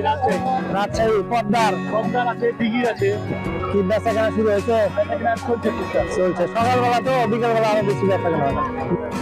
মাছ ভাই এগুলো রাজশাহী রাজশাহী। রাজশাহী পদ্মার। পদ্মার আছে দিঘির আছে। কি বেচা কেনা শুরু হয়েছে। চলছে সকালবেলা তো বিকালবেলা আরও বেশি বেচা কেনা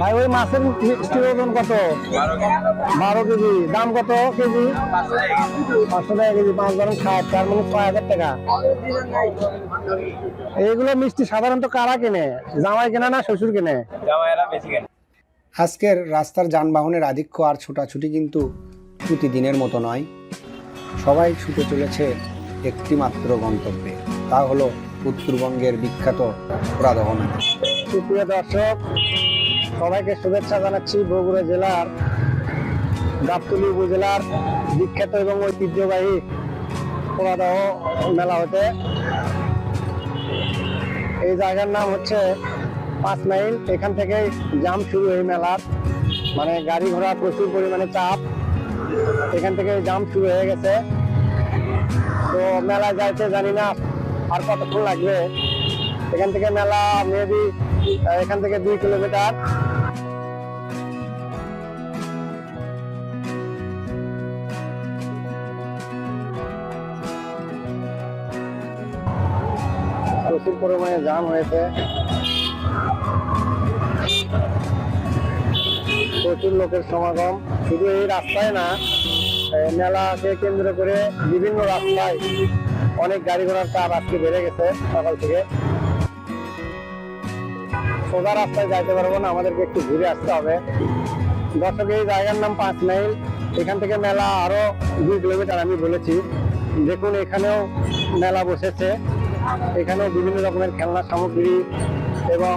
ভাই ওই মাছের মিষ্টির ওজন কত? বারো কেজি। দাম কত কেজি? পাঁচশো টাকা কেজি পাঁচ বারো ষাট তার মানে ছয় হাজার টাকা। এইগুলো মিষ্টি সাধারণত কারা কেনে? জামাই কেনে না শ্বশুর কেনে। আজকের রাস্তার যানবাহনের আধিক্য আর ছোটাছুটি কিন্তু প্রতিদিনের মতো নয়। সবাই ছুটে চলেছে একটি মাত্র গন্তব্যে। তা হলো উত্তরবঙ্গের বিখ্যাত পুরাদহ মেলা সুপ্রিয় দর্শক, সবাইকে শুভেচ্ছা জানাচ্ছি বগুড়া জেলার, গাবতলী উপজেলার বিখ্যাত এবং ঐতিহ্যবাহী পোড়াদহ মেলা হতে। এই জায়গার নাম হচ্ছে পাঁচ মাইল। এখান থেকে জাম শুরু এই মেলার। মানে গাড়ি ঘোড়া প্রচুর পরিমাণে চাপ। এখান থেকে জাম শুরু হয়ে গেছে। তো মেলায় যাইতে জানি না আর কতক্ষণ লাগবে। এখান থেকে মেলা মেবি এখান থেকে দুই কিলোমিটার। প্রচুর পরিমাণে জাম হয়েছে। প্রচুর লোকের সমাগম। শুধু এই রাস্তায় না মেলাকে কেন্দ্র করে বিভিন্ন রাস্তায় অনেক গাড়ি ঘোড়ার চাপ আজকে বেড়ে গেছে সকাল থেকে। সোজা রাস্তায় যাইতে পারব না, আমাদেরকে একটু ঘুরে আসতে হবে। দর্শক, এই জায়গার নাম পাঁচ মাইল। এখান থেকে মেলা আরও দুই কিলোমিটার আমি বলেছি। দেখুন, এখানেও মেলা বসেছে। এখানেও বিভিন্ন রকমের খেলনা সামগ্রী এবং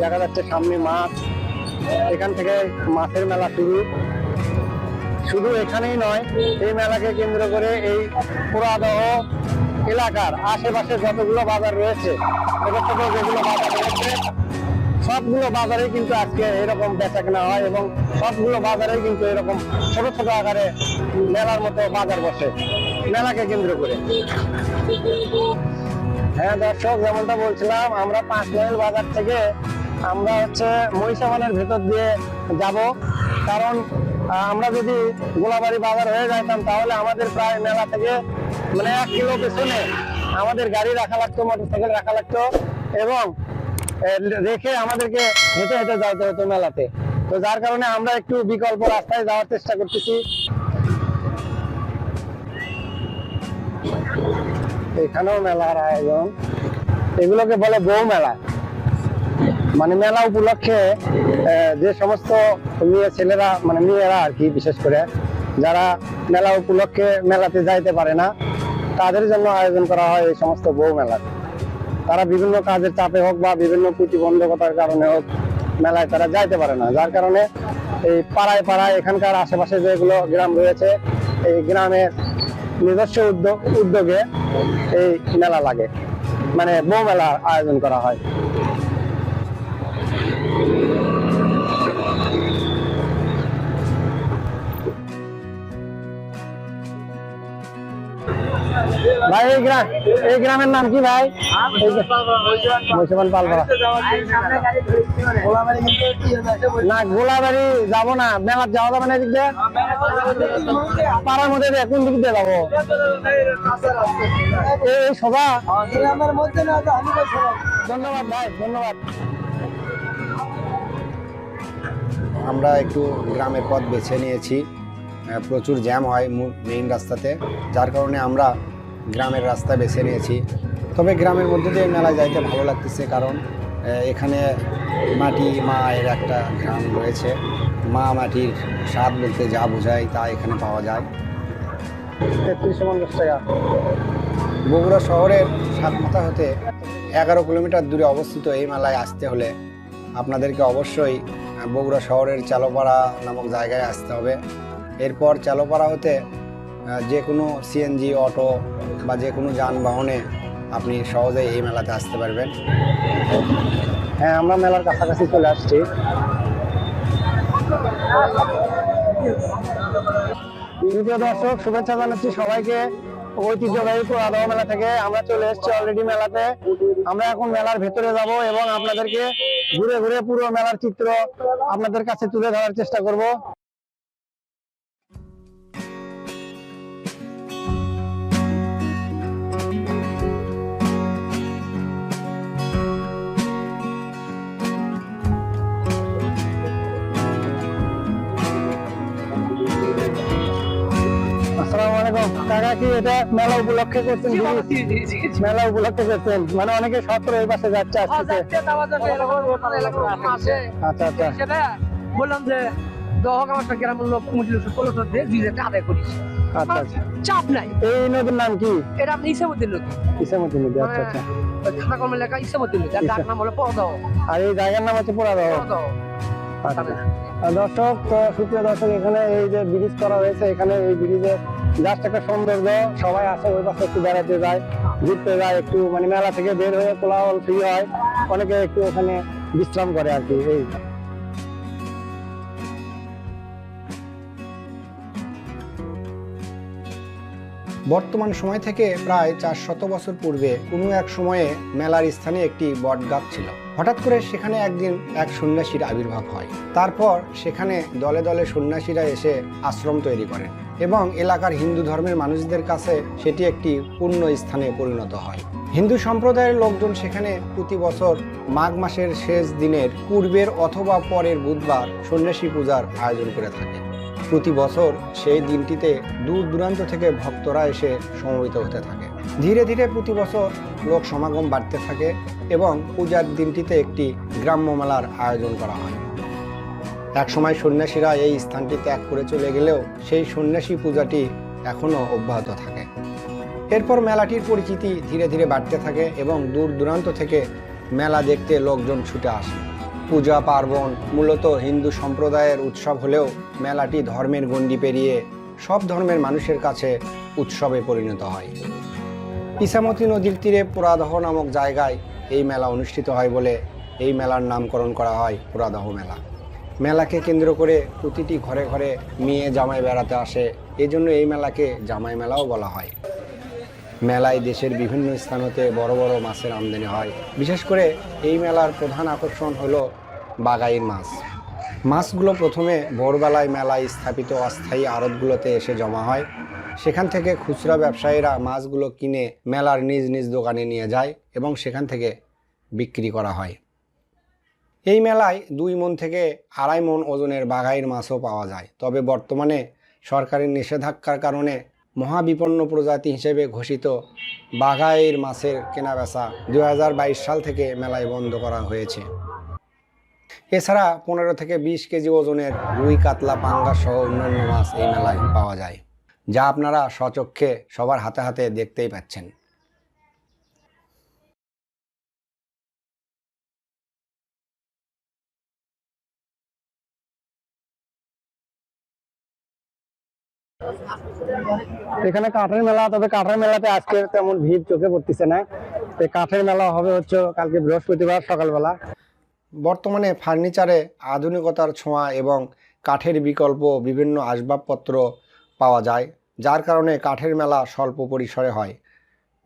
দেখা যাচ্ছে সামনে মাছ এখান থেকে মাছের মেলা শুরু। শুধু এখানেই নয়, এই মেলাকে কেন্দ্র করে এই পুরাদহ এলাকার আশেপাশে যতগুলো বাজার রয়েছে, ছোট ছোট যেগুলো বাজার রয়েছে, সবগুলো বাজারে কিন্তু আজকে এরকম বেচা কেনা হয় এবং সবগুলো বাজারে কিন্তু এরকম ছোট ছোট আকারে মেলার মতো বাজার বসে। মেলাকে কেন্দ্র করে। হ্যাঁ দর্শক, যেমনটা বলছিলাম, আমরা পাঁচ মাইল বাজার থেকে আমরা হচ্ছে মহিষামানের ভেতর দিয়ে যাব। কারণ আমরা যদি গোলাবাড়ি বাজার হয়ে যাইতাম, তাহলে আমাদের প্রায় মেলা থেকে মানে এক কিলো পেছনে আমাদের গাড়ি রাখা লাগতো, মোটরসাইকেল রাখা লাগতো এবং রেখে আমাদেরকে হেঁটে হেঁটে যাইতে হতো মেলাতে। তো যার কারণে আমরা একটু বিকল্প রাস্তায় যাওয়ার চেষ্টা করতেছি। এখানেও মেলার আয়োজন। এগুলোকে বলে বউ মেলা। মানে মেলা উপলক্ষে যে সমস্ত মেয়ে ছেলেরা মানে মেয়েরা আর কি, বিশেষ করে, যারা মেলা উপলক্ষে মেলাতে যাইতে পারে না, তাদের জন্য আয়োজন করা হয় এই সমস্ত বউ মেলা। তারা বিভিন্ন কাজের চাপে হোক বা বিভিন্ন প্রতিবন্ধকতার কারণে হোক মেলায় তারা যাইতে পারে না। যার কারণে এই পাড়ায় পাড়ায় এখানকার আশেপাশে যেগুলো গ্রাম রয়েছে, এই গ্রামের নিজস্ব উদ্যোগ উদ্যোগে এই মেলা লাগে। মানে বউ মেলার আয়োজন করা হয়। ভাই, এই গ্রাম এই গ্রামের নাম কি ভাই? মুসলমান পালপাড়া। না, গোলাবাড়ি যাব না। মেলার যাওয়া যাবে না এদিক দিয়ে? পাড়ার মধ্যে কোন দিক দিয়ে যাব? এই সোজা ধন্যবাদ ভাই, ধন্যবাদ। আমরা একটু গ্রামের পথ বেছে নিয়েছি। প্রচুর জ্যাম হয় মেইন রাস্তাতে। যার কারণে আমরা গ্রামের রাস্তা বেছে নিয়েছি। তবে গ্রামের মধ্যে দিয়ে মেলায় যাইতে ভালো লাগতেছে কারণ এখানে মাটি, মায়ের একটা গ্রাম রয়েছে। মা মাটির স্বাদ বলতে যা বোঝায় তা এখানে পাওয়া যায়। তেত্রিশশো পঞ্চাশ টাকা। বগুড়া শহরের সাতমাথা হতে এগারো কিলোমিটার দূরে অবস্থিত এই মেলায় আসতে হলে আপনাদেরকে অবশ্যই বগুড়া শহরের চালোপাড়া নামক জায়গায় আসতে হবে। এরপর চালোপাড়া হতে যে কোনো সিএনজি অটো বা যে কোনো যানবাহনে আপনি সহজেই এই মেলাতে আসতে পারবেন। হ্যাঁ আমরা মেলার কাছাকাছি চলে আসছি। প্রিয় দর্শক, শুভেচ্ছা জানাচ্ছি সবাইকে। ঐতিহ্যবাহী পুরাদহ মেলা থেকে আমরা চলে এসেছি অলরেডি মেলাতে। আমরা এখন মেলার ভেতরে যাব এবং আপনাদেরকে ঘুরে ঘুরে পুরো মেলার চিত্র আপনাদের কাছে তুলে ধরার চেষ্টা করব। কাকা কি এটা মেলা উপলক্ষে করছেন? মেলা উপলক্ষে করছেন? মানে অনেকে সত্র এই পাশে যাচ্ছে আসছে আচ্ছা আচ্ছা। বললাম যে দহক আমার একটা গ্রামের লোক মুসলিম ষোলো সত্য দুই হাজার আদায় করিস আচ্ছা আচ্ছা। চাপ নাই। এই নদীর নাম কি? এটা আপনি ইসামুদ্দিন লোক ইসামতি নদী আচ্ছা আচ্ছা। খানা কর্মের লেখা ইসামুদ্দিন লোক ডাক নাম হলো পরদহ। আর এই জায়গার নাম হচ্ছে আচ্ছা আর দর্শক তো সুপ্রিয় দর্শক এখানে এই যে ব্রিজ করা হয়েছে এখানে এই ব্রিজে জাস্ট একটা সৌন্দর্য, সবাই আসে ওই পাশে একটু বেড়াতে যায়, ঘুরতে যায়, একটু মানে মেলা থেকে বের হয়ে কোলাহল ফ্রি হয়, অনেকে একটু ওখানে বিশ্রাম করে আর কি, এই। বর্তমান সময় থেকে প্রায় চার শত বছর পূর্বে কোনো এক সময়ে মেলার স্থানে একটি বটগাছ ছিল। হঠাৎ করে সেখানে একদিন এক সন্ন্যাসীর আবির্ভাব হয়। তারপর সেখানে দলে দলে সন্ন্যাসীরা এসে আশ্রম তৈরি করেন এবং এলাকার হিন্দু ধর্মের মানুষদের কাছে সেটি একটি পূর্ণ স্থানে পরিণত হয়। হিন্দু সম্প্রদায়ের লোকজন সেখানে প্রতি বছর মাঘ মাসের শেষ দিনের পূর্বের অথবা পরের বুধবার সন্ন্যাসী পূজার আয়োজন করে থাকে। প্রতি বছর সেই দিনটিতে দূর দূরান্ত থেকে ভক্তরা এসে সমবেত হতে থাকে। ধীরে ধীরে প্রতি বছর লোক সমাগম বাড়তে থাকে এবং পূজার দিনটিতে একটি গ্রাম্য মেলার আয়োজন করা হয়। একসময় সন্ন্যাসীরা এই স্থানটি ত্যাগ করে চলে গেলেও সেই সন্ন্যাসী পূজাটি এখনও অব্যাহত থাকে। এরপর মেলাটির পরিচিতি ধীরে ধীরে বাড়তে থাকে এবং দূর দূরান্ত থেকে মেলা দেখতে লোকজন ছুটে আসে। পূজা পার্বণ মূলত হিন্দু সম্প্রদায়ের উৎসব হলেও মেলাটি ধর্মের গণ্ডি পেরিয়ে সব ধর্মের মানুষের কাছে উৎসবে পরিণত হয়। ইসামতি নদীর তীরে পুরাদহ নামক জায়গায় এই মেলা অনুষ্ঠিত হয় বলে এই মেলার নামকরণ করা হয় পুরাদহ মেলা। মেলাকে কেন্দ্র করে প্রতিটি ঘরে ঘরে মেয়ে জামাই বেড়াতে আসে, এজন্য এই মেলাকে জামাই মেলাও বলা হয়। মেলায় দেশের বিভিন্ন স্থান হতে বড় বড় মাছের আমদানি হয়। বিশেষ করে এই মেলার প্রধান আকর্ষণ হলো বাগাইর মাছ। মাছগুলো প্রথমে ভোরবেলায় মেলায় স্থাপিত অস্থায়ী আড়তগুলোতে এসে জমা হয়। সেখান থেকে খুচরা ব্যবসায়ীরা মাছগুলো কিনে মেলার নিজ নিজ দোকানে নিয়ে যায় এবং সেখান থেকে বিক্রি করা হয়। এই মেলায় দুই মন থেকে আড়াই মন ওজনের বাঘাইর মাছও পাওয়া যায়। তবে বর্তমানে সরকারের নিষেধাজ্ঞার কারণে মহাবিপন্ন প্রজাতি হিসেবে ঘোষিত বাঘাইর মাছের কেনাবেচা দু হাজার বাইশ সাল থেকে মেলায় বন্ধ করা হয়েছে। এছাড়া পনেরো থেকে বিশ কেজি ওজনের রুই, কাতলা পাঙ্গা সহ অন্যান্য মাছ এই মেলায় পাওয়া যায়, যা আপনারা স্বচক্ষে সবার হাতে হাতে দেখতেই পাচ্ছেন। এখানে কাঠের মেলা, তবে কাঠের মেলাতে আজকে তেমন ভিড় চোখে পড়তেছে না। কাঠের মেলা হবে হচ্ছে কালকে বৃহস্পতিবার সকালবেলা। বর্তমানে ফার্নিচারে আধুনিকতার ছোঁয়া এবং কাঠের বিকল্প বিভিন্ন আসবাবপত্র পাওয়া যায়, যার কারণে কাঠের মেলা স্বল্প পরিসরে হয়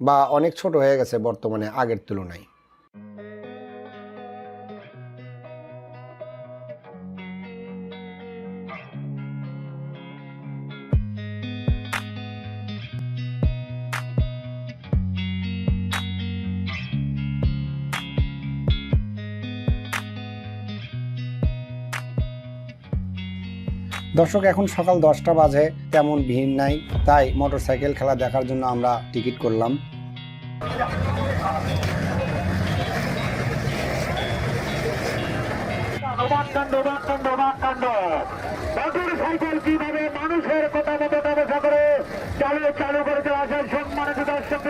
বা অনেক ছোট হয়ে গেছে বর্তমানে আগের তুলনায়। দর্শক, এখন সকাল দশটা বাজে, তেমন ভিড় নাই, তাই মোটরসাইকেল খেলা দেখার জন্য আমরা টিকিট করলাম। কীভাবে মানুষের কথা মতো ব্যবসা করে চালু চালু করতে আসেন সম্মানিত দর্শক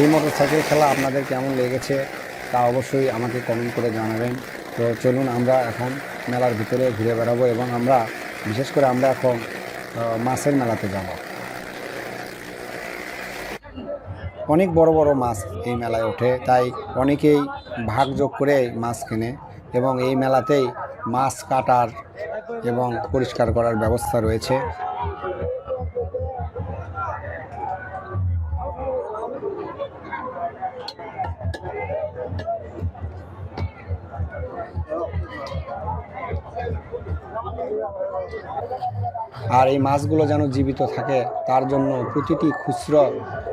এই মোটর সাইকেল খেলা আপনাদের কেমন লেগেছে তা অবশ্যই আমাকে কমেন্ট করে জানাবেন। তো চলুন আমরা এখন মেলার ভিতরে ঘুরে বেড়াবো এবং আমরা, বিশেষ করে আমরা এখন মাছের মেলাতে যাব। অনেক বড় বড় মাছ এই মেলায় ওঠে, তাই অনেকেই ভাগ যোগ করে মাছ কেনে এবং এই মেলাতেই মাছ কাটার এবং পরিষ্কার করার ব্যবস্থা রয়েছে। আর এই মাছগুলো যেন জীবিত থাকে, তার জন্য প্রতিটি খুচরো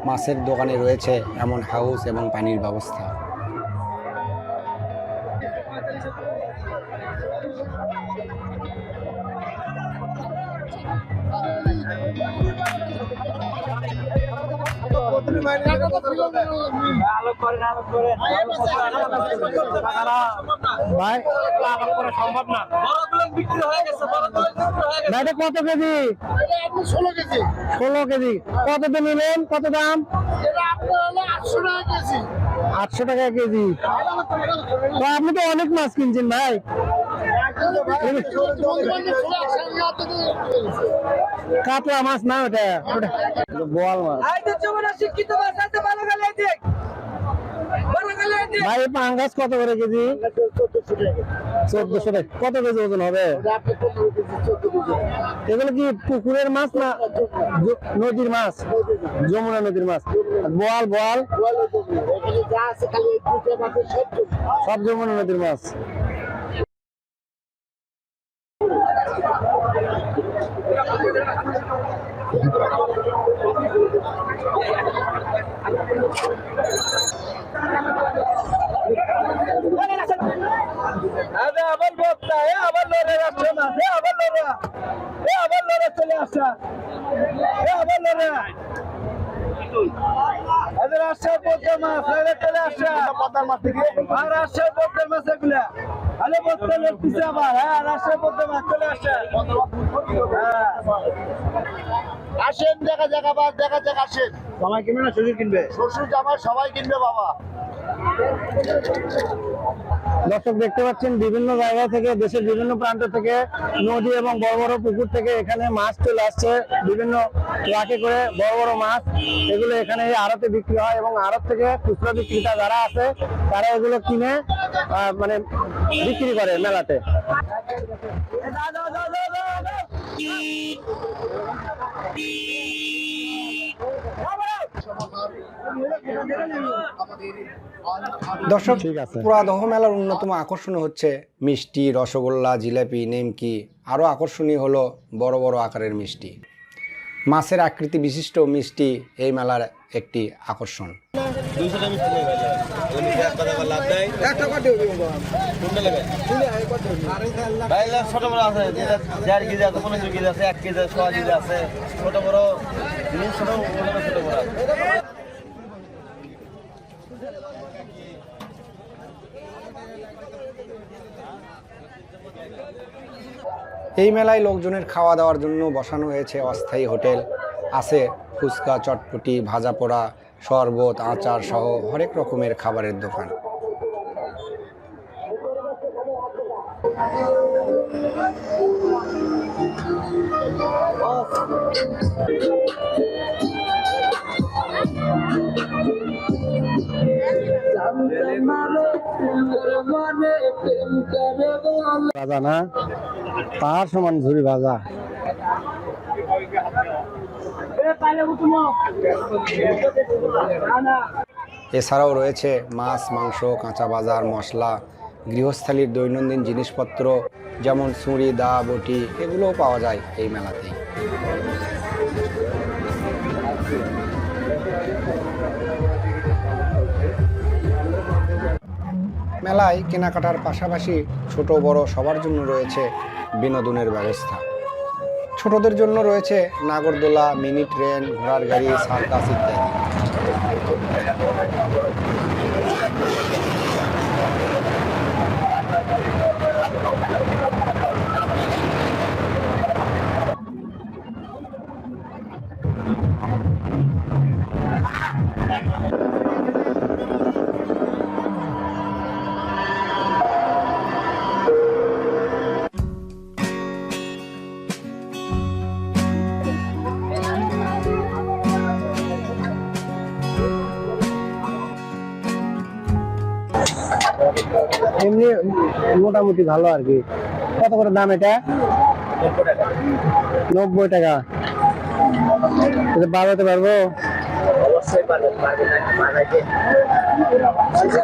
মাছের দোকানে রয়েছে এমন হাউস এবং পানির ব্যবস্থা। ভাই। কত কেজি? ষোলো কেজি। কেজি কত দিয়ে নিলেন? কত দাম? আটশো টাকা কেজি। তো আপনি তো অনেক মাছ কিনছেন ভাই। কাতলা মাছ না ওটা? বোয়াল মাছ শিক্ষিত ভাই পাঙ্গাস কত করে কেজি? চোদ্দশো টাকা। কত কেজি ওজন হবে? এগুলো কি পুকুরের মাছ না নদীর মাছ? যমুনা নদীর মাছ। আর বোয়াল বোয়াল? সব যমুনা নদীর মাছ আবে আবার বক্তা এ আবার লড়ে যাচ্ছে না। এ আবার লড়ে এ আবার লড়ে চলে আসা। এ আবার লড়ে এদের আসছে বলতে মাছ চলে আসা। পদ্মার মাছ থেকে আর আসছে বলতে মাছ এগুলা। আরে বলতে লড়তেছে আবার। হ্যাঁ আর আসছে বলতে মাছ চলে আসে। হ্যাঁ। আসেন দেখা যাক আবার দেখা যাক আসেন। সবাই কিনবে না শ্বশুর কিনবে? শ্বশুর জামাই সবাই কিনবে বাবা। দর্শক দেখতে পাচ্ছেন বিভিন্ন জায়গা থেকে দেশের বিভিন্ন প্রান্ত থেকে নদী এবং বড় বড় পুকুর থেকে এখানে মাছ চলে আসছে বিভিন্ন ট্রাকে করে বড় বড় মাছ এগুলো এখানে আড়তে বিক্রি হয় এবং আড়ত থেকে খুচরা বিক্রেতা যারা আছে তারা এগুলো কিনে মানে বিক্রি করে মেলাতে দর্শক ঠিক আছে। পুরাদহ মেলার অন্যতম আকর্ষণ হচ্ছে মিষ্টি রসগোল্লা জিলাপি নেমকি। আরও আকর্ষণীয় হলো বড় বড় আকারের মিষ্টি। মাছের আকৃতি বিশিষ্ট মিষ্টি এই মেলার একটি আকর্ষণ। ছোট বড় আছে দেড় কেজি আছে পনেরো কেজি আছে এক কেজি আছে ছ কেজি আছে ছোট বড় জিনিস ছোট বড় ছোট বড় আছে। এই মেলায় লোকজনের খাওয়া দাওয়ার জন্য বসানো হয়েছে অস্থায়ী হোটেল। আছে ফুচকা চটপটি ভাজা পোড়া শরবত আচার সহ হরেক রকমের খাবারের দোকান। ভাজা না তার সমান ঝুরি ভাজা। এছাড়াও রয়েছে মাছ, মাংস, কাঁচা বাজার, মশলা, গৃহস্থালির দৈনন্দিন জিনিসপত্র, যেমন ছুরি, দা, বটি, এগুলোও পাওয়া যায় এই মেলাতেই। মেলায় কেনাকাটার পাশাপাশি ছোট বড় সবার জন্য রয়েছে বিনোদনের ব্যবস্থা। ছোটদের জন্য রয়েছে নাগরদোলা মিনি ট্রেন ঘোড়ার গাড়ি সার্কাস ইত্যাদি। মোটামুটি ভালো আর কি। কত করে দাম এটা? নব্বই টাকা। এটা বাড়াতে পারব? চাচা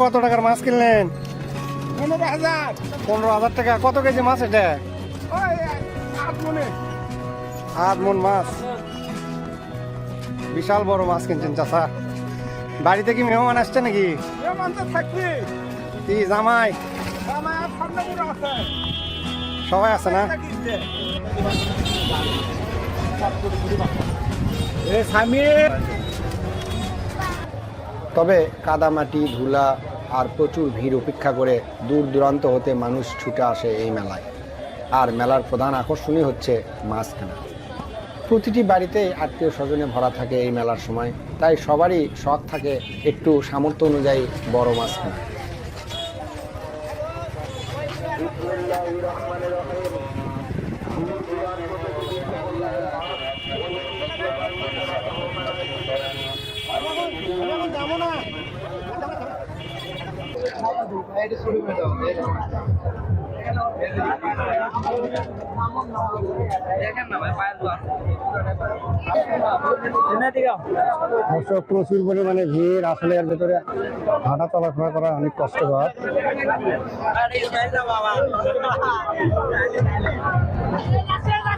কত টাকার মাছ কিনলেন? পনেরো হাজার। পনেরো হাজার টাকা। কত কেজি মাছ এটা? আট মন। মাছ। বিশাল বড় মাছ কিনছেন চাচা। বাড়িতে কি মেহমান আসছে নাকি? কি জামাই? সবাই আছে না? এ স্বামী তবে কাদামাটি, ধুলা আর প্রচুর ভিড় উপেক্ষা করে দূর দূরান্ত হতে মানুষ ছুটে আসে এই মেলায়। আর মেলার প্রধান আকর্ষণই হচ্ছে মাছ কেনা প্রতিটি বাড়িতেই আত্মীয় স্বজনে ভরা থাকে এই মেলার সময়, তাই সবারই শখ থাকে একটু সামর্থ্য অনুযায়ী বড় মাছ কেনা প্রচুর পরিমাণে ভিড়। আসলে এর ভেতরে হাঁটা চলাফেরা করা অনেক কষ্টকর।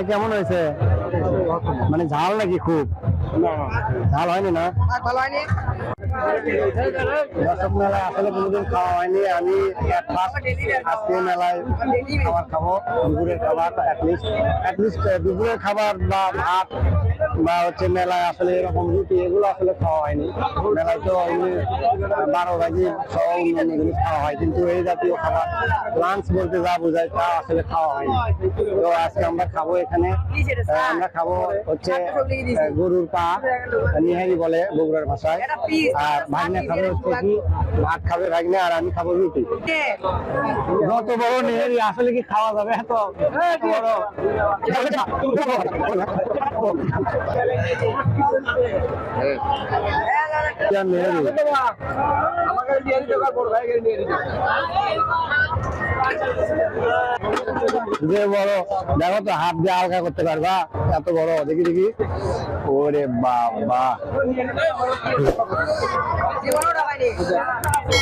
ভাই কেমন হয়েছে? মানে ঝাল নাকি খুব? ঝাল হয়নি না? দর্শক মেলায় আসলে কোনোদিন খাওয়া হয়নি। আমি আজকে মেলায় খাবার খাব দুপুরের খাবার অ্যাটলিস্ট অ্যাটলিস্ট দুপুরের খাবার বা ভাত বা হচ্ছে মেলায় আসলে এরকম রুটি এগুলো আসলে খাওয়া হয়নি। মেলায় তো বারো ভাজি খাওয়া অন্যান্য জিনিস খাওয়া হয়। কিন্তু এই জাতীয় খাবার লাঞ্চ বলতে যা বোঝায়, তা আসলে খাওয়া হয়নি। তো আজকে আমরা খাব এখানে আমরা খাব হচ্ছে গরুর পা, নিহারি বলে বগুড়ার ভাষায়। আর ভাগনে খাবে হচ্ছে কি, ভাত খাবে ভাগনে, আর আমি খাব রুটি। যত বড় নিহারি, আসলে কি খাওয়া যাবে? এত বড়। যে বড় দেখো তো হাত দিয়ে হালকা করতে পারবা? এত বড় দেখি দেখি। ওরে বাবা।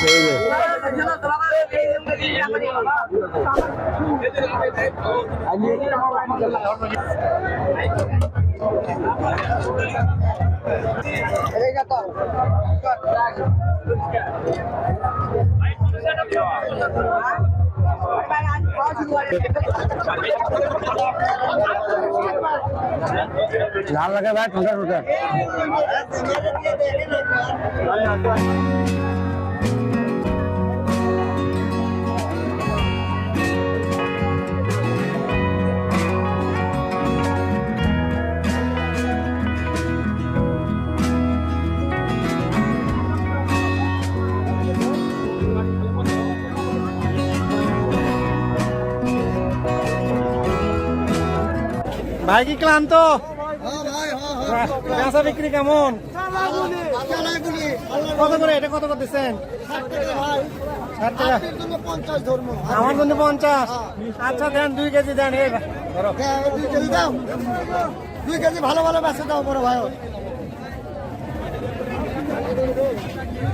যে, ঝাল লাগে ভাই ঠোঁটা ঠোঁটা ভাই কি ক্লান্ত? পেঁচা বিক্রি কেমন? কত করে এটা কত করে দিচ্ছেন? ষাট টাকা। আমার জন্য পঞ্চাশ। আচ্ছা দেন দুই কেজি দেন এই দুই কেজি দাও? দুই কেজি ভালো ভালো বেচে দাও বড় ভাই।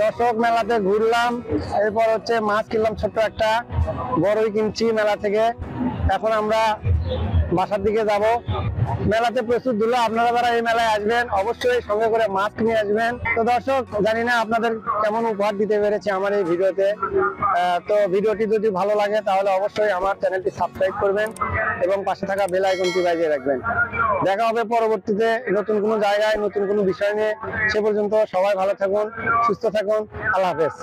দর্শক মেলাতে ঘুরলাম, এরপর হচ্ছে মাছ কিনলাম ছোট্ট একটা বড়ই কিনছি মেলা থেকে। এখন আমরা বাসার দিকে যাব। মেলাতে প্রচুর ধুলো, আপনারা যারা এই মেলায় আসবেন, অবশ্যই সঙ্গে করে মাস্ক নিয়ে আসবেন। তো দর্শক, জানি না আপনাদের কেমন উপহার দিতে পেরেছি আমার এই ভিডিওতে। তো ভিডিওটি যদি ভালো লাগে, তাহলে অবশ্যই আমার চ্যানেলটি সাবস্ক্রাইব করবেন। এবং পাশে থাকা বেল আইকনটি বাজিয়ে রাখবেন। দেখা হবে পরবর্তীতে নতুন কোনো জায়গায়, নতুন কোনো বিষয় নিয়ে। সে পর্যন্ত সবাই ভালো থাকুন, সুস্থ থাকুন। আল্লাহ হাফেজ।